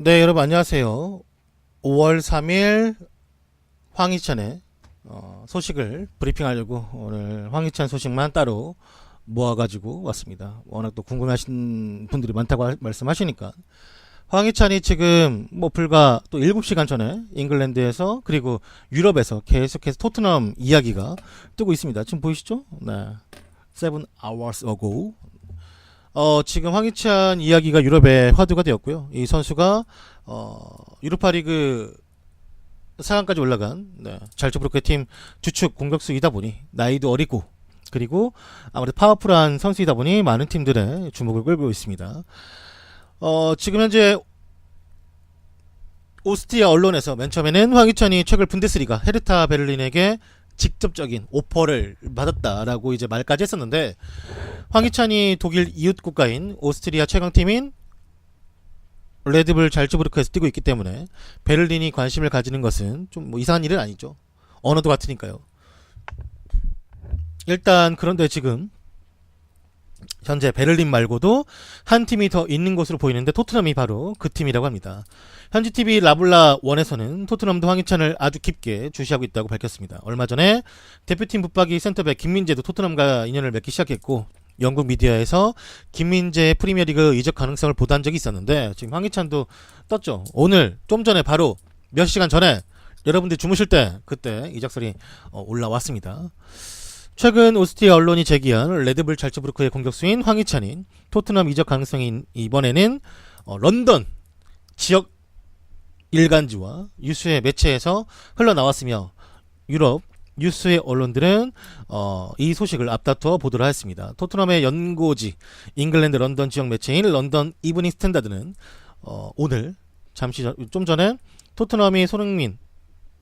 네, 여러분 안녕하세요. 5월 3일 황희찬의 어, 소식을 브리핑하려고 오늘 황희찬 소식만 따로 모아가지고 왔습니다. 워낙 또 궁금하신 분들이 많다고 하- 말씀하시니까 황희찬이 지금 뭐 불과 또 7시간 전에 잉글랜드에서 그리고 유럽에서 계속해서 토트넘 이야기가 뜨고 있습니다. 지금 보이시죠? 네. 7 hours ago 어, 지금 황희찬 이야기가 유럽에 화두가 되었고요. 이 선수가 어, 유로파 리그 4강까지 올라간 네, 잘츠부르크의 팀 주축 공격수이다 보니 나이도 어리고 그리고 아무래도 파워풀한 선수이다 보니 많은 팀들의 주목을 끌고 있습니다. 어, 지금 현재 오스트리아 언론에서 맨 처음에는 황희찬이 최근 분데스리가 헤르타 베를린에게 직접적인 오퍼를 받았다라고 이제 말까지 했었는데 황희찬이 독일 이웃 국가인 오스트리아 최강팀인 레드불 잘츠부르크에서 뛰고 있기 때문에 베를린이 관심을 가지는 것은 좀 뭐 이상한 일은 아니죠. 언어도 같으니까요. 일단 그런데 지금 현재 베를린 말고도 한 팀이 더 있는 것으로 보이는데 토트넘이 바로 그 팀이라고 합니다. 현지 TV 라블라 원에서는 토트넘도 황희찬을 아주 깊게 주시하고 있다고 밝혔습니다. 얼마 전에 대표팀 붙박이 센터백 김민재도 토트넘과 인연을 맺기 시작했고 영국 미디어에서 김민재 프리미어리그 이적 가능성을 보도한 적이 있었는데 지금 황희찬도 떴죠. 오늘 좀 전에 바로 몇 시간 전에 여러분들이 주무실 때 그때 이적 설이 어, 올라왔습니다. 최근 오스트리아 언론이 제기한 레드불 잘츠부르크의 공격수인 황희찬인 토트넘 이적 가능성이 이번에는 어, 런던 지역 일간지와 유수의 매체에서 흘러나왔으며 유럽 뉴스의 언론들은 어, 이 소식을 앞다투어 보도를 하였습니다. 토트넘의 연고지 잉글랜드 런던 지역 매체인 런던 이브닝 스탠다드는 어, 오늘 잠시 전, 좀 전에 토트넘이 손흥민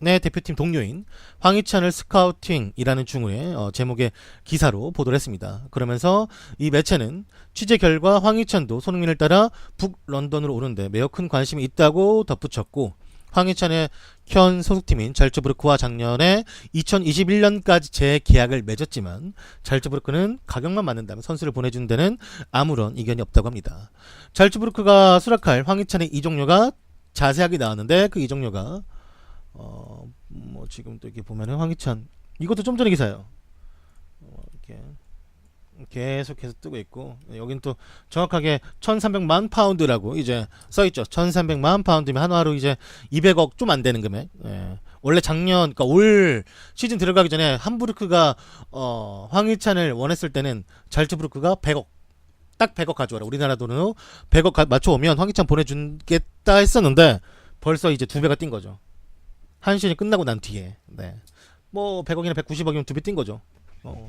의 대표팀 동료인 황희찬을 스카우팅이라는 중의 어, 제목의 기사로 보도를 했습니다. 그러면서 이 매체는 취재 결과 황희찬도 손흥민을 따라 북 런던으로 오는데 매우 큰 관심이 있다고 덧붙였고 황희찬의 현 소속팀인 잘츠부르크와 작년에 2021년까지 재계약을 맺었지만 잘츠부르크는 가격만 맞는다면 선수를 보내준 데는 아무런 이견이 없다고 합니다. 잘츠부르크가 수락할 황희찬의 이적료가 자세하게 나왔는데 그 이적료가 어 뭐 지금 또 이렇게 보면은 황희찬 이것도 좀 전에 기사예요. 어, 이렇게 계속해서 뜨고 있고 여긴 또 정확하게 1,300만 파운드라고 이제 써 있죠. 1,300만 파운드면 한화로 이제 200억 좀 안 되는 금액. 예. 원래 작년 그러니까 올 시즌 들어가기 전에 함부르크가 어 황희찬을 원했을 때는 잘츠부르크가 100억 딱 100억 가져와라. 우리나라 돈으로 100억 가- 맞춰오면 황희찬 보내주겠다 했었는데 벌써 이제 두 배가 뛴 거죠. 한 시즌이 끝나고 난 뒤에. 네. 뭐 100억이나 190억이면 두 배 뛴 거죠. 어.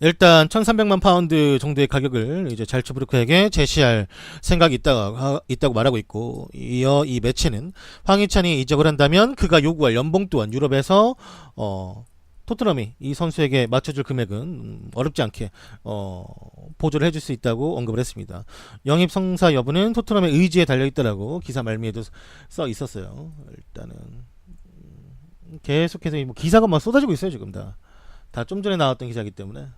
일단 1,300만 파운드 정도의 가격을 이제 잘츠부르크에게 제시할 생각이 있다가 하- 있다고 말하고 있고 이어 이 매체는 황희찬이 이적을 한다면 그가 요구할 연봉 또한 유럽에서 어 토트넘이 이 선수에게 맞춰줄 금액은 음, 어렵지 않게 어 보조를 해줄 수 있다고 언급을 했습니다. 영입 성사 여부는 토트넘의 의지에 달려 있다라고 기사 말미에도 써 있었어요. 일단은 음, 계속해서 이뭐 기사가 막 쏟아지고 있어요 지금 다. 다 좀 전에 나왔던 기사이기 때문에.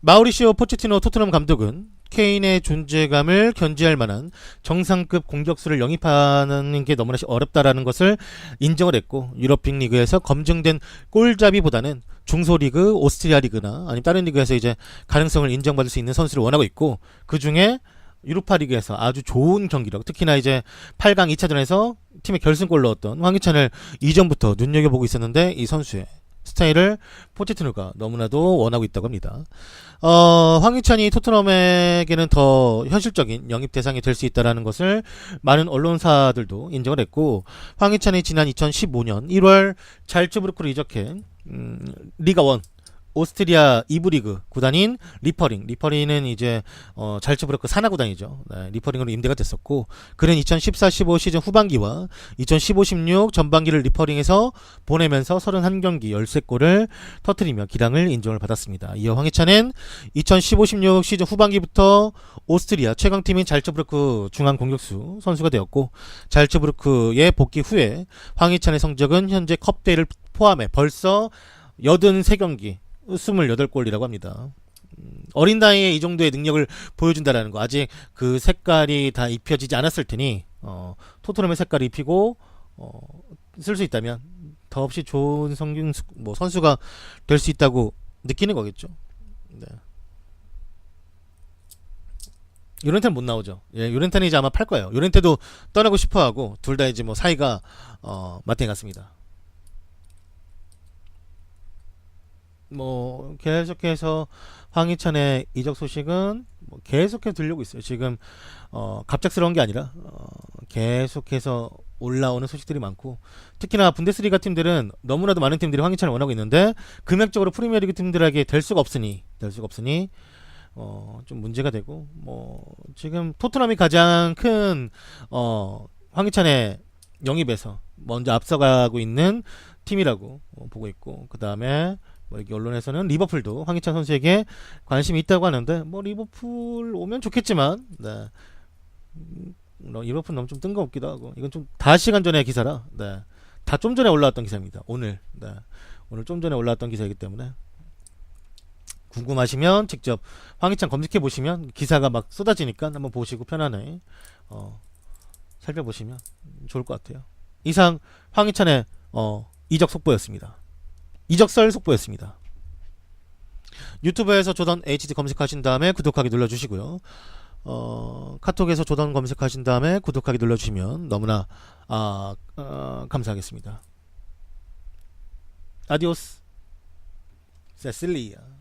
마우리시오 포체티노 토트넘 감독은 케인의 존재감을 견지할 만한 정상급 공격수를 영입하는 게 너무나 어렵다라는 것을 인정을 했고 유럽 빅리그에서 검증된 골잡이보다는 중소리그, 오스트리아 리그나 아니면 다른 리그에서 이제 가능성을 인정받을 수 있는 선수를 원하고 있고 그 중에 유로파 리그에서 아주 좋은 경기력, 특히나 이제 8강 2차전에서 팀의 결승골 넣었던 황희찬을 이전부터 눈여겨보고 있었는데 이 선수의 스타일을 포체티노가 너무나도 원하고 있다고 합니다. 어, 황희찬이 토트넘에게는 더 현실적인 영입 대상이 될 수 있다라는 것을 많은 언론사들도 인정을 했고 황희찬이 지난 2015년 1월 잘츠부르크로 이적해 음, 리가 원 오스트리아 2부 리그 구단인 리퍼링. 리퍼링은 이제 어, 잘츠부르크 산하 구단이죠. 네, 리퍼링으로 임대가 됐었고 그는 2014-15 시즌 후반기와 2015-16 전반기를 리퍼링에서 보내면서 31경기 13골을 터트리며 기량을 인정을 받았습니다. 이어 황희찬은 2015-16 시즌 후반기부터 오스트리아 최강팀인 잘츠부르크 중앙 공격수 선수가 되었고 잘츠부르크의 복귀 후에 황희찬의 성적은 현재 컵대회를 포함해 벌써 83경기 28골이라고 합니다. 음, 어린 나이에 이 정도의 능력을 보여준다라는 거 아직 그 색깔이 다 입혀지지 않았을 테니 어, 토트넘의 색깔을 입히고 어, 쓸 수 있다면 더없이 좋은 성균 뭐 선수가 될 수 있다고 느끼는 거겠죠. 네. 요렌테는 못 나오죠. 예, 요렌테는 이제 아마 팔 거예요. 요렌테도 떠나고 싶어 하고 둘 다 이제 뭐 사이가 어, 맞대 같습니다. 뭐 계속해서 황희찬의 이적 소식은 뭐 계속해서 들려오고 있어요. 지금 어, 갑작스러운 게 아니라 어, 계속해서 올라오는 소식들이 많고 특히나 분데스리가 팀들은 너무나도 많은 팀들이 황희찬을 원하고 있는데 금액적으로 프리미어리그 팀들에게 될 수가 없으니 될 수가 없으니 어, 좀 문제가 되고 뭐 지금 토트넘이 가장 큰 어, 황희찬의 영입에서 먼저 앞서가고 있는 팀이라고 어, 보고 있고 그 다음에 뭐 여기 언론에서는 리버풀도 황희찬 선수에게 관심이 있다고 하는데 뭐 리버풀 오면 좋겠지만 네. 음, 너- 리버풀 너무 좀 뜬금없기도 하고 이건 좀 다 시간 전의 기사라 네. 다 좀 전에 올라왔던 기사입니다 오늘 네. 오늘 좀 전에 올라왔던 기사이기 때문에 궁금하시면 직접 황희찬 검색해 보시면 기사가 막 쏟아지니까 한번 보시고 편안해 어, 살펴보시면 좋을 것 같아요 이상 황희찬의 어, 이적 속보였습니다 이적설 속보였습니다. 유튜브에서 조던 HD 검색하신 다음에 구독하기 눌러주시고요. 어, 카톡에서 조던 검색하신 다음에 구독하기 눌러주시면 너무나 아, 어, 감사하겠습니다. 아디오스 세실리아